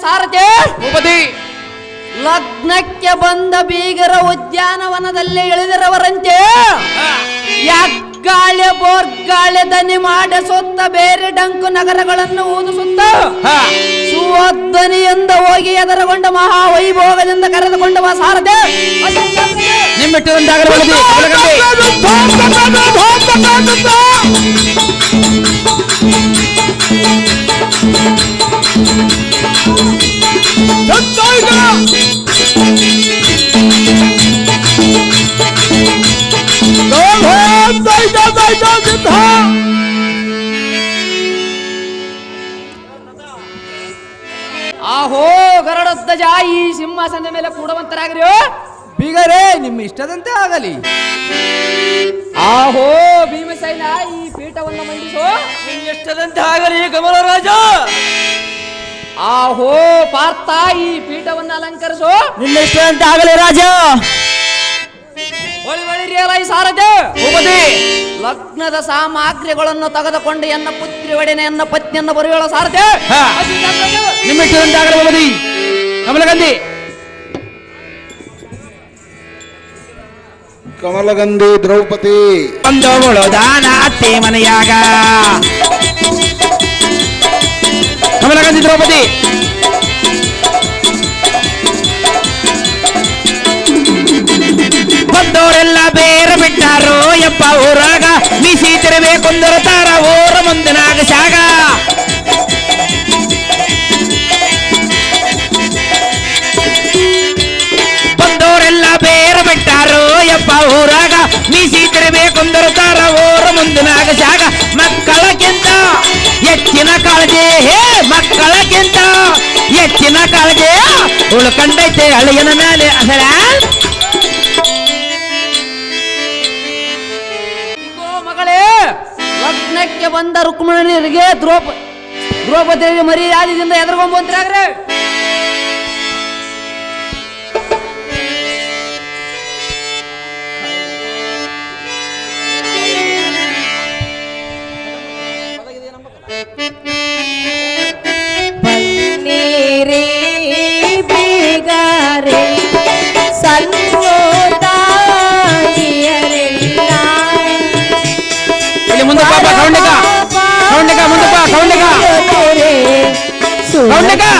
ಸಾರಥಿ ಭೂಪತಿ! ಲಗ್ನಕ್ಕೆ ಬಂದ ಬೀಗರ ಉದ್ಯಾನವನದಲ್ಲಿ ಇಳಿದಿರವರಂತೆ ಯಾಗಾಳೆ ಬೋರ್ಗಾಳೆ ದನಿ ಮಾಡ ಸುತ್ತ ಬೇರೆ ಡಂಕು ನಗರಗಳನ್ನು ಊದಿಸುತ್ತ. ಸುವಧ್ವನಿಯಿಂದ ಹೋಗಿ ಎದರಗೊಂಡ ಮಹಾವೈಭೋಗದಿಂದ ಕರೆದುಕೊಂಡವ ಸಾರಥಿ ನಿಮ್ಮಿಟ್ಟದಂತಾಗಲಿ ಭೂಪತಿ ಕಮಲಗಂಧಿ ಆಹೋ ಗರಡಧ್ವಜ ಈ ಸಿಂಹಾಸನದ ಮೇಲೆ ಕೂಡುವಂತರಾಗಿರಿ ಬೀಗರೇ, ನಿಮ್ಮ ಇಷ್ಟದಂತೆ ಆಗಲಿ. ಆಹೋ, ಭೀಮಸೈನ, ಈ ಪೀಠವನ್ನು ನಿಮ್ಮ ಇಷ್ಟದಂತೆ ಆಗಲಿ ಕಮಲರಾಜ. ಆಹೋ ಪಾರ್ಥ ಈ ಪೀಠವನ್ನು ಅಲಂಕರಿಸು. ನಿಮ್ಮ ಇಷ್ಟದಂತೆ ಆಗಲಿ ರಾಜ. ಒಳಿ ಸಾರಥಿ ಭೂಪತಿ ಲಗ್ನದ ಸಾಮಗ್ರಿಗಳನ್ನು ತೆಗೆದುಕೊಂಡು ಎನ್ನ ಪುತ್ರಿ ಒಡೆನೆ ಎನ್ನ ಪತ್ನಿಯನ್ನು ಬರೆಯೋಳ ಸಾರಥಿ ಹಾ. ಆಗಲಿ ಕಮಲಗಂಧಿ. ಕಮಲಗಂಧಿ ದ್ರೌಪದಿ. ಒಂದು ದಾನ ಅತ್ತೆ ಮನೆಯಾಗ. ಕಮಲಗಂಧಿ ದ್ರೌಪದಿ ಬಂದವರೆಲ್ಲ ಬೇರೆ ಬಿಟ್ಟಾರೋ ಯಪ್ಪ ಊರಾಗ ಮೀಸಿ ತಿರಬೇಕೊಂದರು ತಾರ ಊರ ಮುಂದಿನಾಗ ಮಕ್ಕಳಕ್ಕಿಂತ ಹೆಚ್ಚಿನ ಕಾಳಜಿ ಉಳ್ಕಂಡೈತೆ ಅಳಿಯನ ಮೇಲೆ ಅಸಲ ಇಗೋ ಮಗಳೇ ಲಗ್ನಕ್ಕೆ ಬಂದ ರುಕ್ಮಿಣಿಯರಿಗೆ ದ್ರೌಪ ದ್ರೌಪದಿಗೆ ಮರ್ಯಾದೆಯಿಂದ ಎದುರ್ಕೊಂಬಂತ್ರಾಗ್ರೆ சுடக்கா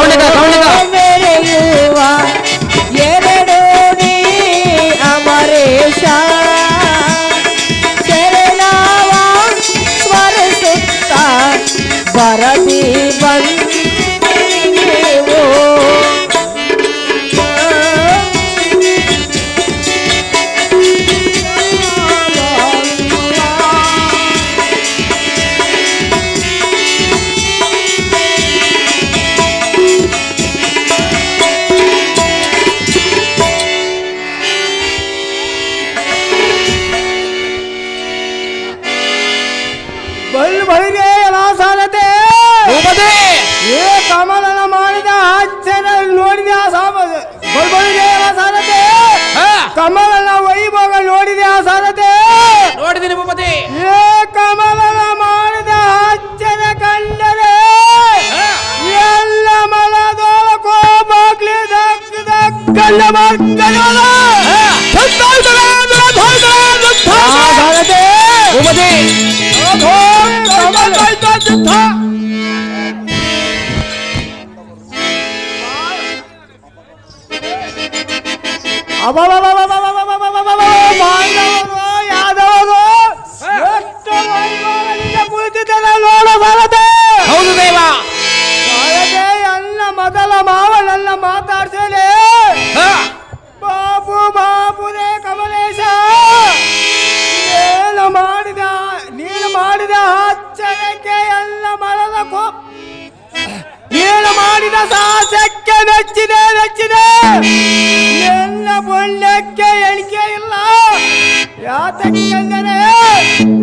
करने का ಬಳಿಗೆ ಸಾಲತೆ ಏ ಕಮಲನ ಮಾಡಿದ ಆಶ್ಚರ್ಯ ನೋಡಿದ ಆ ಸಾಮ ಬೈರೇ ಸಾಲತೆ ಕಮಲನ ವೈಭವ ನೋಡಿದೆ ಆ ಸಾಲತೆ ನೋಡಿದ್ದೀನಿ ಭೂಪತಿ. ಏ ಕಮಲನ ಮಾಡಿದ ಆಶ್ಚರ್ಯ ಕಂಡರೆ. ಎಲ್ಲ ಮಲದೋಳ ಕೋಪಾಗ್ಲಿ ದಕ್ ದಕ್ ಕಂಡ ಮಕ್ಕಳೋಳ. ಸಂತೋಷದ ದುರಧೋಷದ ದುರ್ಧೋಷ. ಭೂಪತಿ. অযোধ্যা আবার। ಎಲ್ಲ ಬೊಳ್ಳಕ್ಕೆ ಎಣಿಕೆ ಇಲ್ಲ. ಯಾತಕ್ಕೆಂದರೆ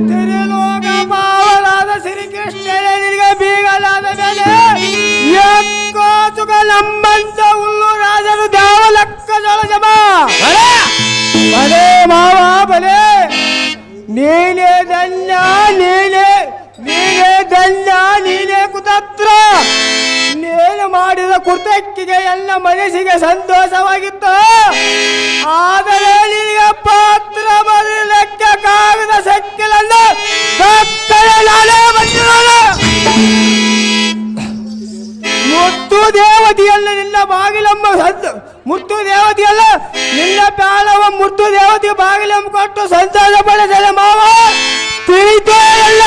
ತಿರುಲೋಕ ಪಾವಲಾದ ಶ್ರೀಕೃಷ್ಣನೇ ನಿನಗೆ ಬೀಗಲಾದ ಮೇಲೆ ಎಕ್ಕೋ ಸುಖ ನಮ್ಮಂತ ಹುಲ್ಲು ರಾಜರು ದ್ಯಾವ ಲೆಕ್ಕ ಜಮ ಬಲೆ ಮಾವ ಬಲೆ ನೀನೇ ಧನ್ಯ ನೀನೇ ನೀನೇ ಧನ್ಯ ನೀನೇ ಕುತತ್ರ. ಮಾಡಿದ ಕುರ್ತಕ್ಕಿಗೆ ಎಲ್ಲ ಮನಸ್ಸಿಗೆ ಸಂತೋಷವಾಗಿತ್ತು. ಆದರೆ ನಿನಗೆ ಪಾತ್ರ ಲೆಕ್ಕ ಕಾಗದ ಸಕ್ಕಿಲಲ್ಲ ಕತ್ತಲೆ ನಾನೇ ಬಂದಿರೋದು ಮುತ್ತು ದೇವತೆಯಲ್ಲ ನಿನ್ನ ಬಾಗಿಲಮ್ಮ ಮುತ್ತು ದೇವತೆಯಲ್ಲ, ನಿನ್ನ ಪ್ಯಾಲವ ಮುತ್ತು ದೇವತೆ ಬಾಗಿಲಮ್ಮ ಕೊಟ್ಟು ಸಂತೋಷ ಪಡೆದಲ್ಲ ಮಾವ. ತಿಳಿತೋ ಎಲ್ಲ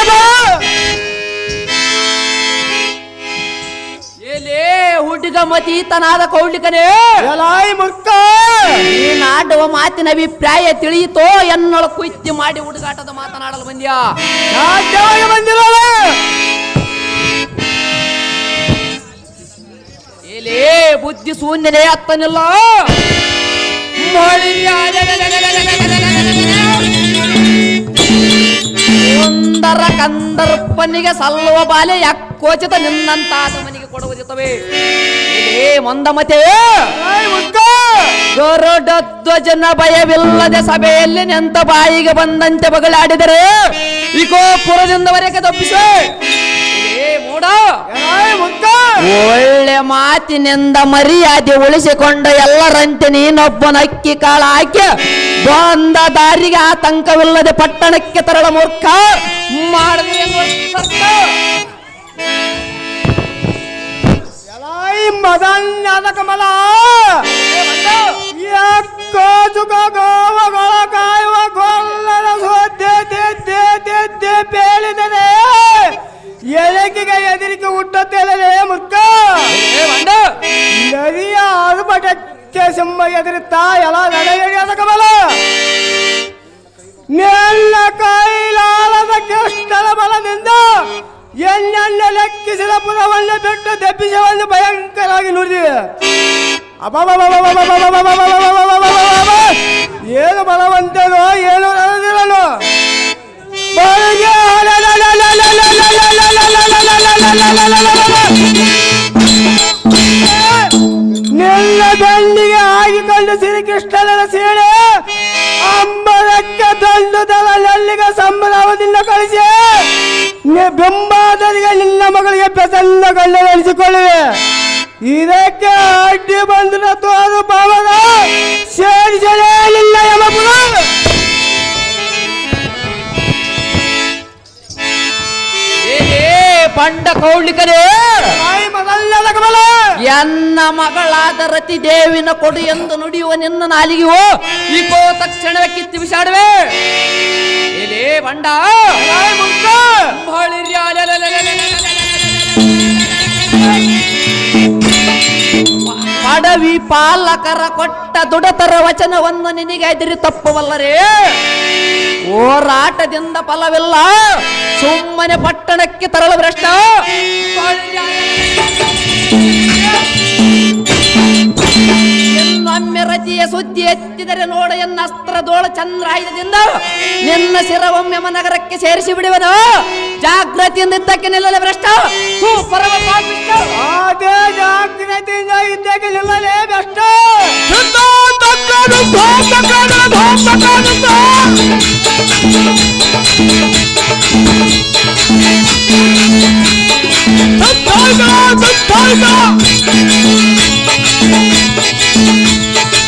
ಮತೀತನಾದ ಕೌಳಿಕನೇ ಎಲಾಯಿ ಮುರ್ಕ ನೀನಾಡುವ ಮಾತಿನ ಅಭಿಪ್ರಾಯ ತಿಳಿಯಿತೋ ಎನ್ನೊಳ ಕುಯ್ತಿ ಮಾಡಿ ಹುಡುಗಾಟದ ಮಾತನಾಡಲು ಬಂದ್ಯಾ ಏಲೇ ಬುದ್ಧಿ ಶೂನ್ಯನೇ ಅತ್ತನಿಲ್ಲ ಸುಂದರ ಕಂದರ್ಪನಿಗೆ ಸಲ್ಲುವ ಬಾಲೆ ಯಾಕೋಚಿತ ನಿನ್ನಂತ ಮನೆಗೆ ಕೊಡುವುದಿತ್ತವೆ. ಏಲೇ ಮಂದಮತೆ ಧ್ವಜನ ಭಯವಿಲ್ಲದೆ ಸಭೆಯಲ್ಲಿ ನಿಂತ ಬಾಯಿಗೆ ಬಂದಂತೆ ಬಗಳಾಡಿದರೆ ಈಗೋ ಪುರದಿಂದವರೆಗೆ ತಪ್ಪಿಸು. ಏ ಒಳ್ಳೆ ಮಾತಿನಿಂದ ಮರ್ಯಾದೆ ಉಳಿಸಿಕೊಂಡ ಎಲ್ಲರಂತೆ ನೀನೊಬ್ಬನ ಅಕ್ಕಿ ಕಾಳ ಹಾಕಿ ಬಂದ ದಾರಿಗೆ ಆತಂಕವಿಲ್ಲದೆ ಪಟ್ಟಣಕ್ಕೆ ತರಳ ಮೂರ್ಖ. ಮಾಡಿದ್ರೆ ಎಲಾಯಿ ಮದನ್ಯದ ಕಮಲ ಸುಖ ಗೋವಗಳ ಕಾಯುವ ಗೊಲ್ಲದ ಸೋದ್ದೆ, ದೆ ದೆ ಬೇಳಿದರೆ ಎಲಕಿಗೆ ಎದುರಿಕೆ ಹುಟ್ಟುತ್ತಲೇ ಮುರ್ಕ. ನದಿಯ ಆರ್ಭಟಕ್ಕೆ ಸಿಂಹ ಎದುರುತ್ತಾ ಎಲ್ಲ ನಡೆಯದ ಕಮಲ ನೆಲ್ಲ ಕೈಲಾಲದ ಕೃಷ್ಣನ ಬಲದಿಂದ ಎಣ್ಣೆಣ್ಣ ಲೆಕ್ಕಿಸಿದ ಪುರವನ್ನು ಬಿಟ್ಟು ದೆಬ್ಬಿಸವನ್ನು ಭಯಂಕರವಾಗಿ ನುಡಿದಿದೆ ಏನು ಬಲವಂತನೋ ಏನು ರನದಿರನು ನಿನ್ನ ಬೆಳ್ಳಿಗೆ ಆಗಿಕೊಂಡು ಶ್ರೀಕೃಷ್ಣನ ಸೇಳೆ ಅಂಬರಕ್ಕೆ ತಂದು ತಲ ನೆಲ್ಲಿಗೆ ಸಂಭ್ರಮದಿಂದ ಕಳಿಸಿ. ನಿ ಬಿಂಬಾದರಿಗೆ ನಿನ್ನ ಮಗಳಿಗೆ ಪ್ರಸನ್ನ ಗಂಡ ನಡೆಸಿಕೊಳ್ಳುವೆ ಇದಕ್ಕೆ ಅಡ್ಡಿ ಬಂದ್ರೆ ತೋರು ಪಾವನ. ಸೇರಿಸಲೇ ಇಲ್ಲ ಯಮಪುರ. ಪಂಡ ಕೌಳಿಕರೇ ಎನ್ನ ಮಗಳಾದ ರತಿ ದೇವಿನ ಕೊಡು ಎಂದು ನುಡಿಯುವ ನಿನ್ನ ನಾಲಿಗೆಯೋ ಈಗೋ ತಕ್ಷಣವೇ ಕಿತ್ತಿ ಬಿಸಾಡುವೆ. ಏಲೇ ಬಂಡ. ಪಡವಿ ಪಾಲಕರ ಕೊಟ್ಟ ದುಡತರ ವಚನವನ್ನು ನಿನಗೆ ಎದುರು ತಪ್ಪವಲ್ಲರೇ. ಹೋರಾಟದಿಂದ ಫಲವಿಲ್ಲ. ಸುಮ್ಮನೆ ಪಟ್ಟಣಕ್ಕೆ ತರಲು ಭ್ರಷ್ಟ. ರತಿಯ ಸುದ್ದಿ ಎತ್ತಿದರೆ ನೋಡ ಎನ್ನ ಅಸ್ತ್ರದೋಳ ಚಂದ್ರಾಯುಧದಿಂದ. ನಿನ್ನ ಶಿರವೊಮ್ಮೆ ನಗರಕ್ಕೆ ಸೇರಿಸಿ ಬಿಡುವನು ಜಾಗೃತಿಯಿಂದ ಇದ್ದಕ್ಕೆ ನಿಲ್ಲಲೆ ಭ್ರಷ್ಟ. ಹೂ ಪರಮ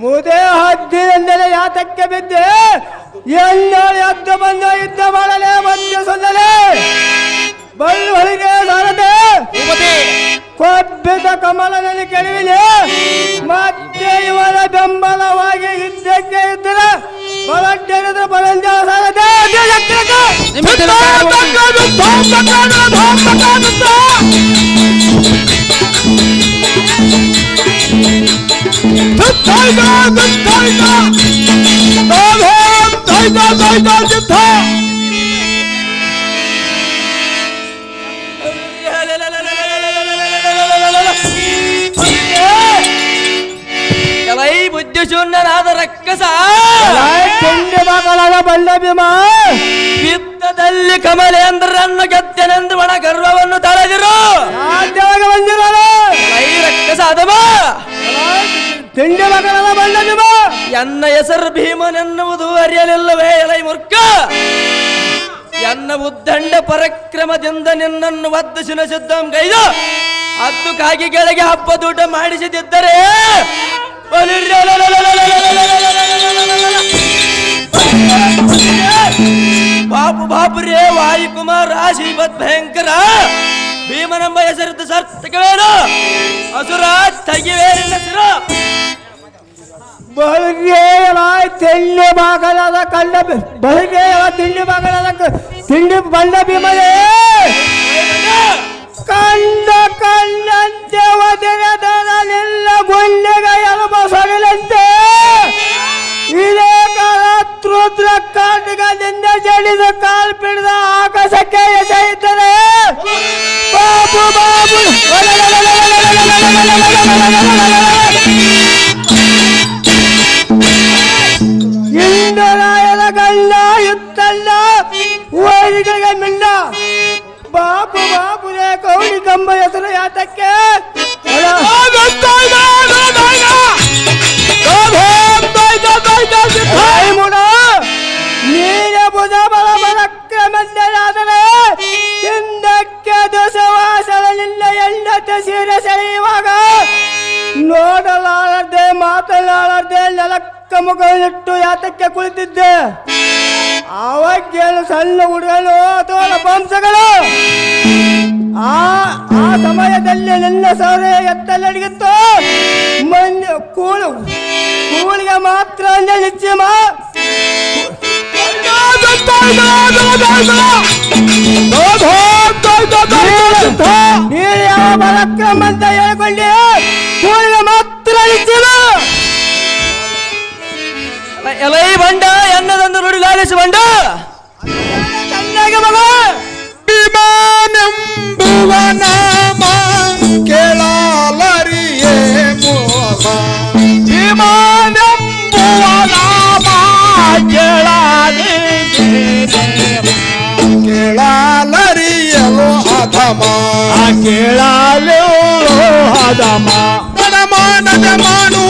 ಮುದೇ ಹದ್ದಿನೆಂದರೆ ಯಾತಕ್ಕೆ ಬಿದ್ದೆ? ಎಲ್ಲ ಎದ್ದು ಬಂದ ಯುದ್ಧ ಮಾಡಲೇ ಮಧ್ಯ ಸೊಂದಲೇ? ಬಳ್ಳುವಳಿಗೆ ಸಾರದೆ? ಕೊಬ್ಬಿದ ಕಮಲದಲ್ಲಿ ಕೆಡವಿದೆ ಮತ್ತೆ ಇವರ ಬೆಂಬಲವಾಗಿ ಯುದ್ಧಕ್ಕೆ ಇದ್ದರೆ ಬಲಂಜರದ ಬಲಂಜ ಸಾರದೆ? Thank you. ನಿಮಿತ್ತದ ಕಾರ್ಯವನ್ನು- ಎಲೈ ಬುದ್ಧಿಶೂನ್ಯನಾದ ರಕ್ಕಸ ತಿಂಡಿ ಮಕ್ಕಳಾದ ಬಂಡ ಭೀಮ ಯುದ್ಧದಲ್ಲಿ ಕಮಲೇಂದ್ರರನ್ನು ಗೆದ್ದನೆಂದು ಒಣ ಗರ್ವವನ್ನು ತಳೆದಿರು ರಾಜ್ಯವಾಗಿ ಬಂದಿರೋರು ಎಲೈ ರಕ್ಕಸ ಅದಮ ತಿಂಡಿ ಮಗನದ ಬಣ್ಣ ನಿಮ್ಮ ಎನ್ನ ಹೆಸರು ಭೀಮನೆನ್ನುವುದು ಅರಿಯಲಿಲ್ಲವೇ ಎಲೈ ಮುರ್ಕ ಎನ್ನ ಉದ್ದಂಡ ಪರಕ್ರಮದಿಂದ ನಿನ್ನನ್ನು ಒದ್ದು ಸಿನಸಿದ್ದಂ ಗೈದು. ಹತ್ತು ಕಾಗಿ ಕೆಳಗೆ ಹಬ್ಬದೂಟ ಮಾಡಿಸಿದಿದ್ದರೆ. ಬಾಪು ಬಾಪುರೇ, ವಾಯುಕುಮಾರ ಆಶೀರ್ವತ್ ಭಯಂಕರ. ಭೀಮನೆಂಬ ಸರ್ ಸಾರ್ಥಕವೇನು ಹಸುರ ತಗಿವೇರಿನ ಹೆಸರು. ಬಲಗೇಯಲ ತಿಂಡಿ ಬಾಗಲಾದ ಕಂಡ ಬಲಗೇಯಲ ತಿಂಡಿ ಬಾಗಲಾದ ತಿಂಡಿ ಬಂಡ ಭೀಮನೇ. ಕಂಡ ಕಂಡಂತೆ ಒದರದರಲಿಲ್ಲ ಗುಂಡೆಗ ಎಲುಬ ಸೊಗಲಂತೆ ಇದೇ ಕಾಲತ್ರುದ್ರ ಕಾಟುಗಳಿಂದ ಜಡಿದ ಕಾಲ್ ಪಿಡಿದ ಆಕಾಶಕ್ಕೆ ಎಸೆಯುತ್ತದೆ ಬಾಬು ಬಾಬು ಇಂದ್ರಾಯನ ಗಂಡ ಯುತ್ತಲ್ಲ ವೈರಿಗಳಿಗೆ ಮಿಂಡ ಬಾಪು ಬಾಪುರೇ ಕೌಡಿ ಕಂಬ ಹೆಸರು ಯಾತಕ್ಕೆ ದೋಷವಾಸದ ನಿನ್ನ ಹೆಂಡತಿ ಸೀರೆ ಸೆಳೆಯುವಾಗ. ನೋಡಲಾರದೆ ಮಾತನಾಡದೆ ನೆಲಕ್ಕ ಮುಖವಿಟ್ಟು ಯಾತಕ್ಕೆ ಕುಳಿತಿದ್ದೆ. ಅವಾಗೇನು ಸಣ್ಣ ಹುಡುಗನು ಅಥವಾ ಪಂಸಗಳು ಆ ಆ ಸಮಯದಲ್ಲಿ ನಿನ್ನ ಸೌರೆ ಎತ್ತಲಡಿಗಿತ್ತು. ಮಣ್ಣು ಕೂಳು, ಕೂಳಿಗೆ ಮಾತ್ರ ನಿಶ್ಚಯಮ ನೀನು ಯಾವ ಬಲಕ್ರಮ ಅಂತ ಹೇಳ್ಕೊಂಡೆ ಕೂಳಿಗೆ ಮಾತ್ರ ನಿಶ್ಚಯಮ ಎಲೈ ಬಂಡ ಎನ್ನದಂದು ನುಡಿ ಲಾಲಿಸಿ ಬಂಡ ಚೆನ್ನಾಗಿ ಮಗ ಭೀಮನೆಂಬುವ ನಾಮ ಕೇಳಾಲರಿಯೇ ಮೋಹ ಭೀಮನೆಂಬುವ ನಾಮ ಕೇಳಾಲರಿಯಲು ಅಧಮ ಕೇಳಲು ಅಧಮ ನಡಮಾನದ ಮಾಡು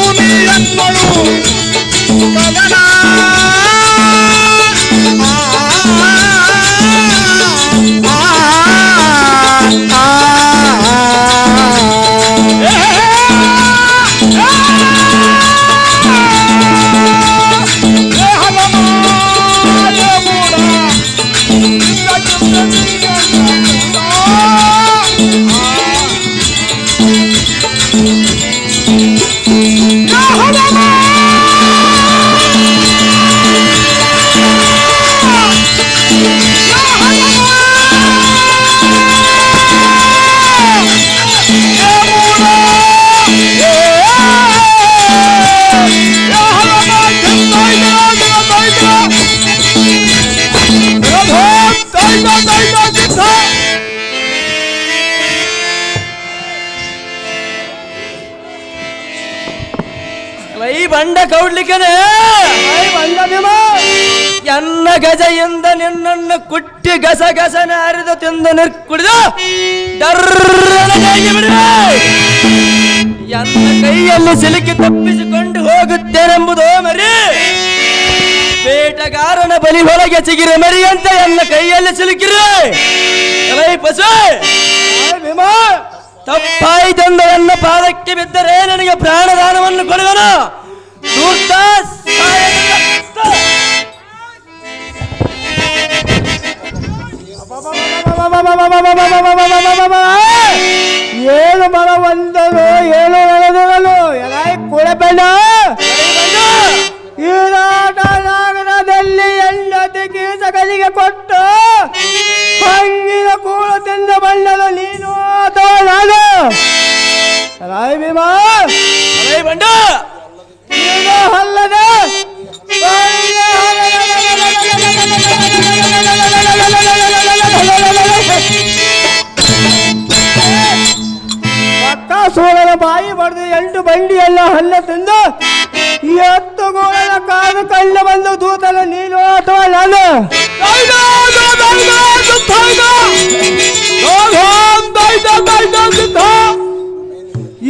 ಗಜೆಯಿಂದ ನಿನ್ನನ್ನು ಕುಟ್ಟಿ ಗಸ ಗಸನ ಹರಿದು ತಿಂದು ಕುಡಿದು ಎಂದ ಕೈಯಲ್ಲಿ ಸಿಲುಕಿ ತಪ್ಪಿಸಿಕೊಂಡು ಹೋಗುತ್ತೇನೆಂಬುದು ಮರಿ. ಬೇಟಗಾರನ ಬಲಿ ಹೊರಗೆ ಚಿಗಿರೆ ಮರಿ ಅಂತ ಎನ್ನ ಕೈಯಲ್ಲಿ ಸಿಲುಕಿರಿ. ಪಶು ತಪ್ಪಾಯಿತೆಂದು ನನ್ನ ಪಾದಕ್ಕೆ ಬಿದ್ದರೆ ನನಗೆ ಪ್ರಾಣದಾನವನ್ನು ಕೊಡುವನು. ಏಳು ಬಲ ಒಂದನು ಏಳು ಎಳೆದನು ಎಲ್ಲ ಕುಳಬೇಡ ಈ ನಾಟನಾಗರದಲ್ಲಿ ಎಲ್ಲೊಂದಿಗೆ ಸಗಲಿಗೆ ಕೊಟ್ಟು ಹಂಗಿನ ಕೂಳು ತಿಂದು ಬಣ್ಣಲು ನೀನು ಅಥವಾ ನಾನು? ಬಿಮಾ ಭೀಮಾ. ಬಂಡು ಸೋಳನ ಬಾಯಿ ಬಡ್ದು ಎಂಟು ಬಂಡಿ ಎಲ್ಲ ಹಲ್ಲ ತಿಂದು ಈ ಹತ್ತು ಗೋಳನ ಕಾದು ಕಳ್ಳ ಬಂದು ದೂತನ ನೀನು ಅಥವಾ ನಾನು?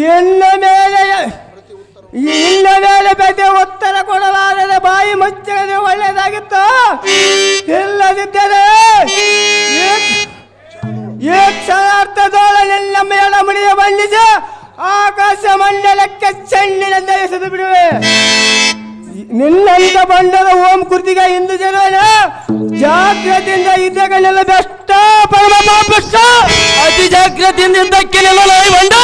ಇನ್ನ ಮೇಲೆ ಇನ್ನ ಮೇಲೆ ಬೆದೆ ಉತ್ತರ ಕೊಡಲಾರದೆ ಬಾಯಿ ಮುಚ್ಚದೆ ಒಳ್ಳೇದಾಗಿತ್ತು ಇಲ್ಲದಿದ್ದರೆ ಕ್ಷಣಾರ್ಥದೊಳಗೆಲ್ಲ ಮೇಳ ಆಕಾಶ ಮಂಡಲಕ್ಕೆ ಚೆಂಡಿನ ಎಸೆದು ಬಿಡುವೆ. ನಿನ್ನಂತ ಬಂಡದ ಓಂ ಕೃತಿಗ ಹಿಂದೂ ಜನ ಜಾಗ್ರತೆಯಿಂದ ಇದ್ದಗಳೆಲ್ಲ ಬೆಷ್ಟ ಪರಮ ಪಾಪಿಷ್ಟ ಅತಿ ಜಾಗ್ರತೆಯಿಂದ ಇದ್ದಕ್ಕೆ ಬಂಡ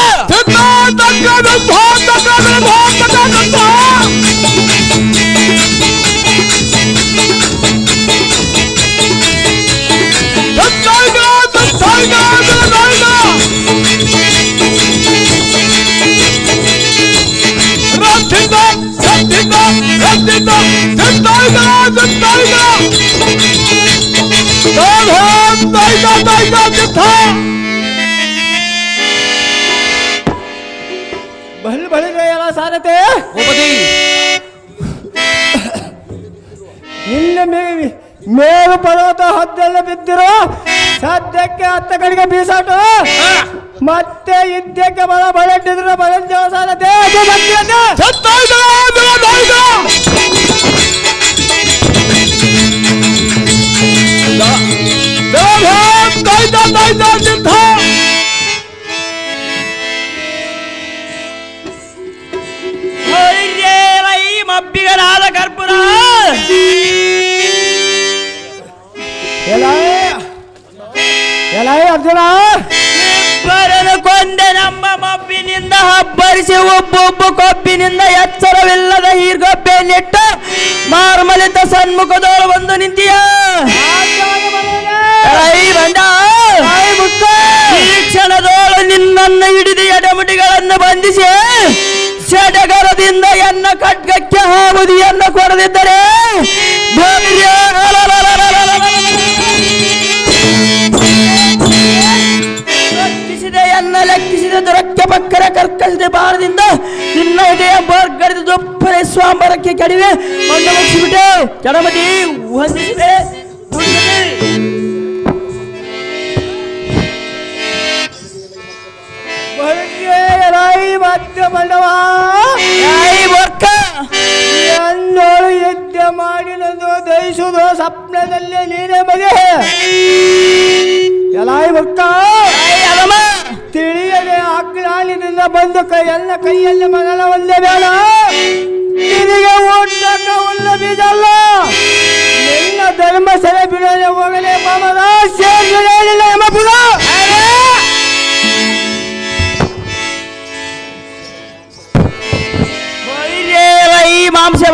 ಬಳಿ ಬಳಿ ಸಾರತೆ ಮೇಲು ಪರ್ವತ ಹದ್ದೆಲ್ಲ ಬಿದ್ದಿರೋ ಸದ್ಯಕ್ಕೆ ಹತ್ತ ಕಡೆಗೆ ಬೀಸಾಟ ಮತ್ತೆ ಇದ್ದಕ್ಕೆ ಬಲ ಬಳೆ ಇಟ್ಟಿದ್ರು ಬಳೆ ಸಾರತೆ ಸತ್ಯತೆ. ಹೊಯ್ಯೇಲೈ ಮಬ್ಬಿಗನಾದ ಕರ್ಪುರ. ಅರ್ಜುನ. ಇಬ್ಬರನ್ನು ಕೊಂದೆ ನಮ್ಮ ಮಬ್ಬಿನಿಂದ ಹಬ್ಬರಿಸಿ ಒಬ್ಬೊಬ್ಬ ಕೊಬ್ಬಿನಿಂದ ಎಚ್ಚರವಿಲ್ಲದ ಹೀರ್ಗೊಬ್ಬೆಯನ್ನಿಟ್ಟು ಮಾರ್ಮಲಿತ ಸನ್ಮುಖದೋಳು ಬಂದು ನಿಂತಿಯ. ನಿನ್ನನ್ನು ಹಿಡಿದು ಎಡಮುಡಿಗಳನ್ನು ಬಂಧಿಸಿ ಸಡಗರದಿಂದ ಎನ್ನ ಖಡ್ಗಕ್ಕೆ ಹಾವುದಿಯನ್ನು ಕೊಡದಿದ್ದರೆ ಎನ್ನ ಲೆಕ್ಕಿಸಿದ, ದೊರಕ್ಕೆ ಪಕ್ಕರ ಕರ್ಕಸಿದ ಬಾಣದಿಂದ ನಿನ್ನ ಎದೆಯ ಬರ್ಗಡಿದ ದೊಪ್ಪರೆ ಸ್ವಾಂಬರಕ್ಕೆ ಕೆಡವೆ ಮುಗಿಸಿಬಿಟ್ಟೆ ಕೆಡಮತಿ ವಂದಿಸಿದೆ ಮಂಡವ ಎಲ್ಲೋಳು ಯಜ್ಞ ಮಾಡಿನದು ದಯಿಸುದು ಸ್ವಪ್ನದಲ್ಲಿ ನೀನೇ ಬಗೆ ಎಲಾಯಿ ಭಕ್ತ. ತಿಳಿಯದೆ ಆಕ್ಲಾಲಿನಿಂದ ಬಂದು ಕೈ ಎಲ್ಲ ಕೈಯಲ್ಲಿ ಮಗನ ಒಂದೇ ಬೇಡ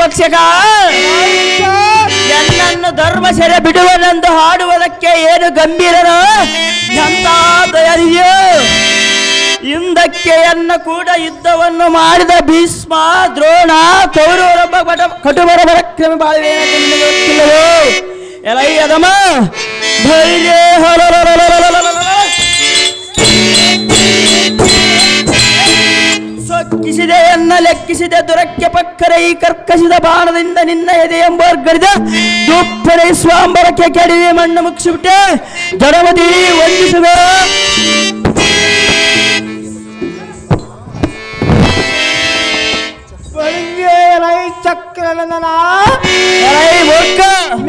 ಭಕ್ಷಕ ಎನ್ನನ್ನು ಧರ್ಮ ಸೆರೆ ಬಿಡುವನೆಂದು ಹಾಡುವುದಕ್ಕೆ ಏನು ಗಂಭೀರನು? ಎಂತ ದಯರಿಯೋ ಹಿಂದಕ್ಕೆ ಎನ್ನ ಕೂಡ ಯುದ್ಧವನ್ನು ಮಾಡಿದ ಭೀಷ್ಮ, ದ್ರೋಣ ಕೌರವರೊಬ್ಬ ಕಟುಬರ ಪರಕ್ರಮ ಬಾಳುವೆ ಗೊತ್ತಿಲ್ಲವೋ? ಎಲೈ ಅದಮ ಧೈರ್ಯ ಲೆಕ್ಕಿಸಿದೆಯನ್ನ ಲೆಕ್ಕಿಸಿದೆ ದುರಕ್ಕೆ ಪಕ್ಕರೆ ಈ ಕರ್ಕಸಿದ ಬಾಣದಿಂದ ನಿನ್ನ ಎದೆ ಎಂಬರ್ಗಡಿದ ದುಪ್ಪರೆ ಸ್ವಾಂಬರಕ್ಕೆ ಕೆಡವಿ ಮಣ್ಣು ಮುಗಿಸಿಬಿಟ್ಟೆ. ದರವದಿ ವಂದಿಸುವೆ. ಚಕ್ರನನ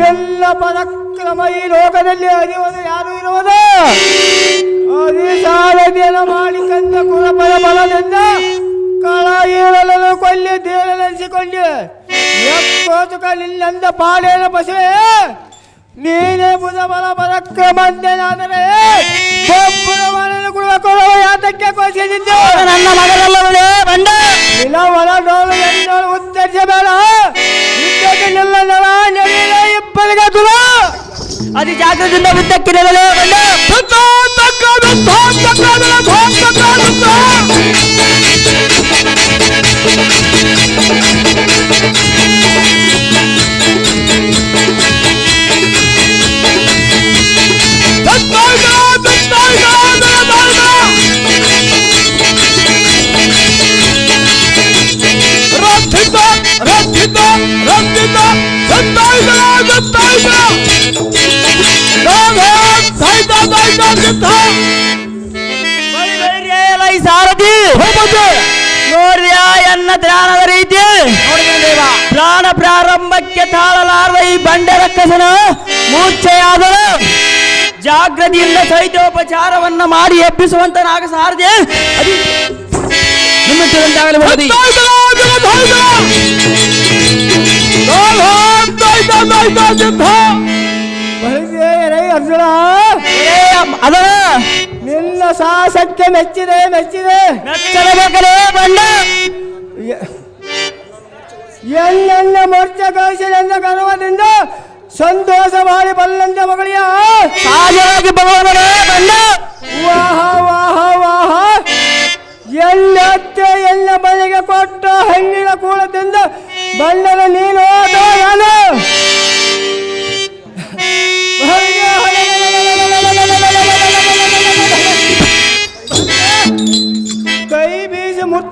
ಎಲ್ಲ ಪದಕ್ರಮ ಈ ಲೋಕದಲ್ಲಿ ಅರಿವದು ಯಾರು ಇರುವುದು? ಅದೇ ಸಾರದಿಯನ್ನು ಮಾಡಿ ಕಂದ ಕುಲಪದ ಬಲದಿಂದ ಕಾಳ ಏಳಲ ಕೊಲ್ಲಿ ದೇಳಲೆನಿಸಿಕೊಂಡೆ ಎಪ್ಪೋತುಕ ನಿನ್ನಂದ ಪಾಡೇನ ಬಸವೇ ನೀನೇ ಬುಧ ಬಲ ಬರಕ್ಕೆ ಬಂದೇನಾದರೆ ಬೊಬ್ಬರವನನ್ನು ಕುಡುವ ಯಾತಕ್ಕೆ ಕೋಸಿದ್ದೆ ನನ್ನ ಮಗನಲ್ಲ ಬಿಡೆ ಇಲ್ಲ ಒಳ ಡೋಲು ಎನ್ನೋಳು ಉತ್ತರಿಸಬೇಡ. ಇದ್ದಕ್ಕೆ ನಿಲ್ಲ ನರ ನಡೀಲ ಇಬ್ಬರಿಗೆ ತುಲ ಅತಿ ತಕ್ಕ ತಕ್ಕ ತಕ್ಕ ತಕ್ಕ. Thank you. ಧ್ಯಾನದ ರೀತಿ ಪ್ರಾಣ ಪ್ರಾರಂಭಕ್ಕೆ ತಾಳಲಾರದ ಈ ಬಂಡೆ ರಕ್ಕಸನು ಮೂರ್ಛೆಯಾದರು ಜಾಗ್ರತೆಯಿಂದ ಸಹಿತೋಪಚಾರವನ್ನ ಮಾಡಿ ಎಬ್ಬಿಸುವಂತ ನಾಗ ಸಾರದೆ ಅದಿ ಅರ್ಜುನ. ಅದ ನಿನ್ನ ಸಾಹಸಕ್ಕೆ ಮೆಚ್ಚಿದೆ ಮೆಚ್ಚಿದೆ. ಮೆಚ್ಚಲೇಬೇಕಲೇ ಬಂಡ. ಎನ್ನ ಮೋರ್ಚ ಕಳಿಸಿದ ಗರ್ವದಿಂದ ಸಂತೋಷ ಮಾಡಿ ಬಲ್ಲಂತ ಮಗಳಿಯ ಸಹಜವಾಗಿ ಭಗವಾನರೇ ಬಂಡ ವಾಹ ವಾಹ ವಾಹ. ಎಲ್ಲ ಅತ್ತೆ ಎಲ್ಲ ಬಳಿಗೆ ಕೊಟ್ಟ ಹಣ್ಣಿನ ಕೂಳದಿಂದ ಬಣ್ಣದ ನೀನು ನಾನು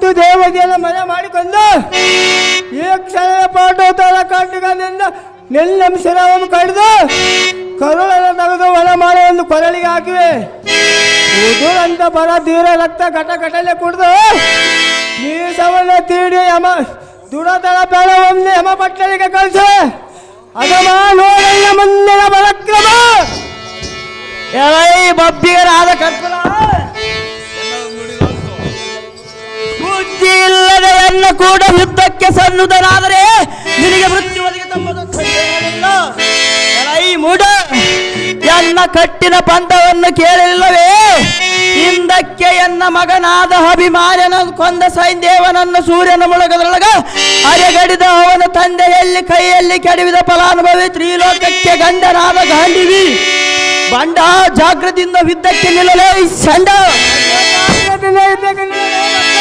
ಮುತ್ತು ದೇವತೆಯನ್ನು ಮನೆ ಮಾಡಿಕೊಂಡು ಈ ಕ್ಷಣ ಪಾಠೋತ್ತರ ಕಾಟುಗಳಿಂದ ನೆಲ್ಲಂ ಶಿರವನ್ನು ಕಡಿದು ಕರುಳನ್ನು ತೆಗೆದು ಒಣ ಮಾಡಿ ಒಂದು ಕೊರಳಿಗೆ ಹಾಕಿವೆ. ಉದುರಂತ ಬರ ತೀರ ರಕ್ತ ಘಟ ಘಟನೆ ಕುಡಿದು ಮೀಸವನ್ನ ತೀಡಿ ಯಮ ದುಡತಳ ಒಂದು ಯಮ ಪಟ್ಟಣಿಗೆ ಕಳಿಸು. ಅದಮ ನೋಡಲ್ಲ ಮುಂದಿನ ಪರಕ್ರಮ ಎಲ್ಲ ಬಬ್ಬಿಗರಾದ ಕೂಡ ಯುದ್ಧಕ್ಕೆ ಸನ್ನುದನಾದರೆ ನಿನಗೆ ಮೃತ್ಯು ಮೂಡ. ಎನ್ನ ಕಟ್ಟಿನ ಪಂಥವನ್ನು ಕೇಳಲಿಲ್ಲವೇ ಹಿಂದಕ್ಕೆ ಎನ್ನ ಮಗನಾದ ಅಭಿಮಾನನ ಕೊಂದ ಸೈಂದೇವನನ್ನು ಸೂರ್ಯನ ಮುಳುಗದೊಳಗ ಅರೆಗಡಿದ ಅವನ ತಂದೆಯಲ್ಲಿ ಕೈಯಲ್ಲಿ ಕೆಡವಿದ ಫಲಾನುಭವಿ ತ್ರಿಲೋಕಕ್ಕೆ ಗಂಡನಾದ ಗಾಂಧಿವಿ ಬಂಡ ಜಾಗೃತಿಯಿಂದ ಯುದ್ಧಕ್ಕೆ ನಿಲ್ಲಲೇ ಈ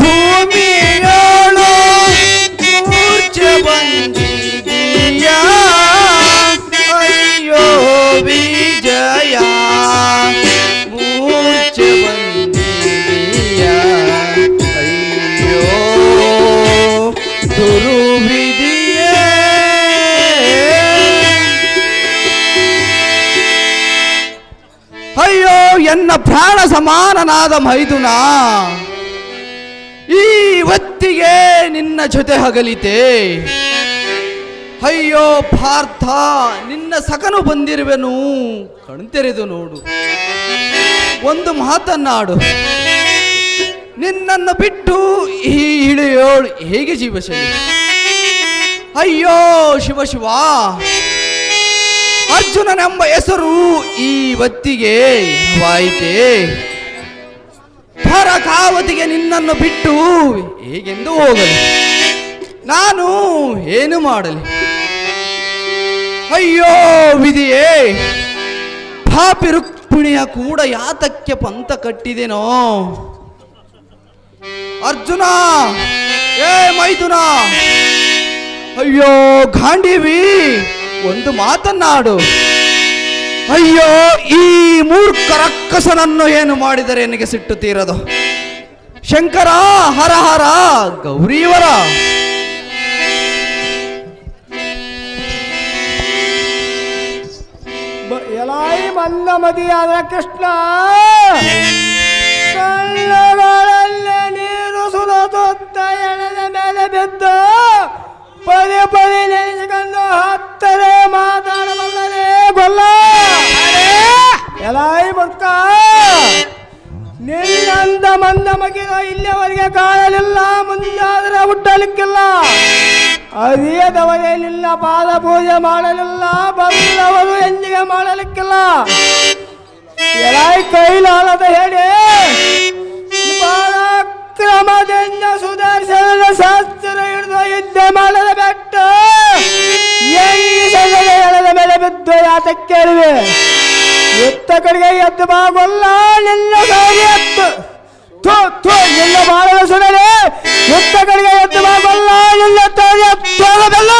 ಭೂಮಿಯೋಳು ಮೂರ್ಛ ಬಂದಿದೆ ಅಯ್ಯೋ ವಿಜಯ ಮೂರ್ಛ ಬಂದಿದೆಯ ಅಯ್ಯೋ ದುರುವಿದಿಯೇ ಅಯ್ಯೋ ಎನ್ನ ಪ್ರಾಣ ಸಮಾನನಾದ ಮೈದುನಾ ಈ ಹೊತ್ತಿಗೆ ನಿನ್ನ ಜೊತೆ ಹಗಲಿತೆ ಅಯ್ಯೋ ಪಾರ್ಥ, ನಿನ್ನ ಸಕನು ಬಂದಿರುವೆನು. ಕಣ್ತೆರೆದು ನೋಡು. ಒಂದು ಮಾತನ್ನಾಡು. ನಿನ್ನನ್ನು ಬಿಟ್ಟು ಈ ಇಳಿಯೋಳು ಹೇಗೆ ಜೀವಶೈಲಿ ಅಯ್ಯೋ ಶಿವ ಅರ್ಜುನನೆಂಬ ಹೆಸರು ಈ ಹೊತ್ತಿಗೆ ವಾಯಿತೆ. ಪರಕಾವತಿಗೆ ನಿನ್ನನ್ನು ಬಿಟ್ಟು ಹೇಗೆಂದು ಹೋಗಲಿ? ನಾನು ಏನು ಮಾಡಲಿ? ಅಯ್ಯೋ ವಿಧಿಯೇ, ಪಾಪಿ ರುಕ್ಮಿಣಿಯ ಕೂಡ ಯಾತಕ್ಕೆ ಪಂಥ ಕಟ್ಟಿದೆನೋ? ಅರ್ಜುನ, ಏ ಮೈದುನ! ಅಯ್ಯೋ ಗಾಂಡೀವಿ, ಒಂದು ಮಾತನ್ನಾಡು. ಅಯ್ಯೋ, ಈ ಮೂರ್ಖ ರಕ್ಕಸನನ್ನು ಏನು ಮಾಡಿದರೆ ನನಗೆ ಸಿಟ್ಟು ತೀರದು? ಶಂಕರ, ಹರ ಹರ, ಗೌರೀವರ. ಎಲಾಯಿ ಮಂದ ಮದಿಯಾದ ಕೃಷ್ಣ. ಕಣ್ಣುಗಳಲ್ಲೇ ನೀರು ಸುರತೊತ್ತ ಎಳೆದ ಮೇಲೆ ಬಿದ್ದು ಪದೇ ಪದೇ ಮಗಿದ ಇಲ್ಲಿಯವರೆಗೆ ಕಾಣಲಿಲ್ಲ ಮುಂದಾದರೆ ಹುಟ್ಟಲಿಕ್ಕಿಲ್ಲ. ಅರಿಯದವರೇ ನಿನ್ನ ಪಾದ ಪೂಜೆ ಮಾಡಲಿಲ್ಲ, ಬಂದವರು ಎಂದಿಗೆ ಮಾಡಲಿಕ್ಕಿಲ್ಲ. ಎಲಾಯಿ ಕೈಲಾಲದ ಹೇಳಿ ಪರಾಕ್ರಮದಿಂದ ಸುದರ್ಶನ ಶಾಸ್ತ್ರ ಹಿಡಿದು ಯುದ್ಧ ಮಾಡದ ಬೆಟ್ಟ. ಎಳೆದ ಮೇಲೆ ಬಿದ್ದು ಯಾತಕ್ಕೆ ಕೇಳಿವೆ ಎತ್ತ ಕಡೆಗೆ ಎದ್ದು ಬಾಗೊಲ್ಲ ನಿನ್ನ ಥೋ ಥೋ ಎಲ್ಲ ಬಾಳದ ಸುಡಲಿ ಎತ್ತಗಳಿಗೆ ಎತ್ತು ಎಲ್ಲ ತೋಗಬಲ್ಲ